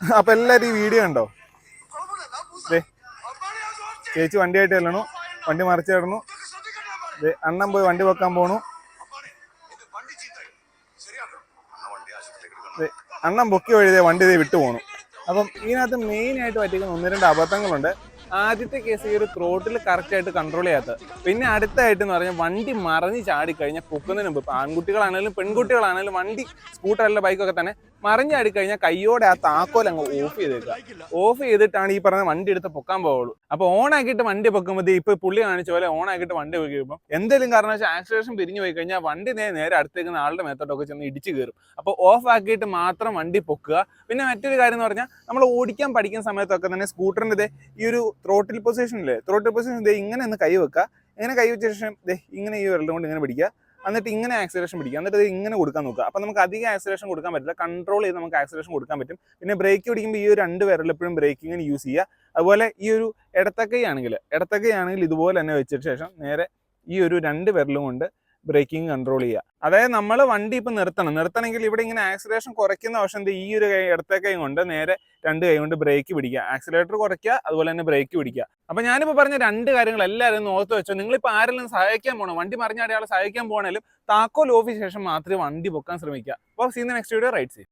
അപ്പൊ എല്ലാരും ഈ വീഡിയോ ഉണ്ടോ ചേച്ചി വണ്ടിയായിട്ട് ചെല്ലണു. വണ്ടി മറിച്ച് കിടന്നു. അണ്ണൻ പോയി വണ്ടി വെക്കാൻ പോണു. അണ്ണൻ പൊക്കി വഴിതേ വണ്ടി ദേ വിട്ടു പോണു. അപ്പം ഇതിനകത്ത് മെയിൻ ആയിട്ട് പറ്റിക്കുന്ന ഒന്ന് രണ്ട് അബദ്ധങ്ങളുണ്ട്. ആദ്യത്തെ കേസ് ഈ ഒരു ത്രോട്ടിൽ കറക്റ്റ് ആയിട്ട് കൺട്രോൾ ചെയ്യാത്ത. പിന്നെ അടുത്തായിട്ട് എന്ന് പറഞ്ഞാൽ വണ്ടി മറിഞ്ഞ് ചാടിക്കഴിഞ്ഞാൽ പൊക്കുന്നതിന് മുമ്പ് ആൺകുട്ടികളാണെങ്കിലും പെൺകുട്ടികളാണെങ്കിലും വണ്ടി സ്കൂട്ടറിലെ ബൈക്കൊക്കെ തന്നെ മറിഞ്ഞാടി കഴിഞ്ഞാൽ കയ്യോടെ ആ താക്കോൽ അങ്ങ് ഓഫ് ചെയ്തേക്കുക ഓഫ് ചെയ്തിട്ടാണ് ഈ പറഞ്ഞ വണ്ടി എടുത്ത് പൊക്കാൻ പോകുള്ളൂ അപ്പൊ ഓൺ ആക്കിയിട്ട് വണ്ടി പൊക്കുമ്പോൾ ഇപ്പൊ പുള്ളി കാണിച്ച പോലെ ഓൺ ആക്കിയിട്ട് വണ്ടി പൊക്കുമ്പോൾ എന്തെങ്കിലും കാരണവശാൽ ആക്സിലേഷൻ പിരിഞ്ഞു പോയി കഴിഞ്ഞാൽ വണ്ടി നേരെ അടുത്തേക്കുന്ന ആളുടെ മേത്തോട്ടൊക്കെ ചെന്ന് ഇടിച്ചു കയറും. അപ്പോൾ ഓഫ് ആക്കിയിട്ട് മാത്രം വണ്ടി പൊക്കുക. പിന്നെ മറ്റൊരു കാര്യം എന്ന് പറഞ്ഞാൽ നമ്മൾ ഓടിക്കാൻ പഠിക്കുന്ന സമയത്തൊക്കെ തന്നെ സ്കൂട്ടറിന്റെ ദേ ഈ ഒരു ത്രോട്ടിൽ പൊസിഷനില്ലേ ത്രോട്ടിൽ പൊസിഷൻ ഇങ്ങനെ ഒന്ന് കൈ വെക്കുക ഇങ്ങനെ കൈ വെച്ച ശേഷം ഇങ്ങനെ ഈ വിരലും കൊണ്ട് ഇങ്ങനെ പിടിക്കുക. എന്നിട്ട് ഇങ്ങനെ ആക്സിലേഷൻ പിടിക്കുക. എന്നിട്ട് ഇത് ഇങ്ങനെ കൊടുക്കാൻ നോക്കുക. അപ്പോൾ നമുക്ക് അധികം ആക്സിലേഷൻ കൊടുക്കാൻ പറ്റില്ല. കൺട്രോൾ ചെയ്ത് നമുക്ക് ആക്സിലേഷൻ കൊടുക്കാൻ പറ്റും. പിന്നെ ബ്രേക്ക് പിടിക്കുമ്പോൾ ഈ ഒരു രണ്ട് വിരൽ എപ്പോഴും ബ്രേക്കിങ്ങിന് യൂസ് ചെയ്യുക. അതുപോലെ ഈ ഒരു ഇടത്തക്കൈ ആണെങ്കിൽ ഇടത്തക്കൈ ആണെങ്കിൽ ഇതുപോലെ തന്നെ വെച്ചിട്ട് ശേഷം നേരെ ഈ ഒരു രണ്ട് വിരലും കൊണ്ട് ബ്രേക്കിംഗ് കൺട്രോൾ ചെയ്യുക. അതായത് നമ്മൾ വണ്ടി ഇപ്പം നിർത്തണം. നിർത്തണമെങ്കിൽ ഇവിടെ ഇങ്ങനെ ആക്സിലേഷൻ കുറയ്ക്കുന്ന പക്ഷേ ദേ ഈ ഒരു കൈ ഇടത്തെ കൈ കൊണ്ട് നേരെ രണ്ട് കൈ കൊണ്ട് ബ്രേക്ക് പിടിക്കുക. ആക്സിലേറ്റർ കുറയ്ക്കുക അതുപോലെ തന്നെ ബ്രേക്ക് പിടിക്കുക. അപ്പം ഞാനിപ്പോൾ പറഞ്ഞ രണ്ട് കാര്യങ്ങൾ എല്ലാവരും ഓർത്ത് വെച്ചോ. നിങ്ങളിപ്പോൾ ആരെങ്കിലും സഹായിക്കാൻ പോകണം വണ്ടി മറിഞ്ഞ സഹായിക്കാൻ പോകണമെങ്കിലും താക്കോൽ ഓഫ് ശേഷം മാത്രമേ വണ്ടി പൊക്കാൻ ശ്രമിക്കുക. അപ്പോൾ scene next video right see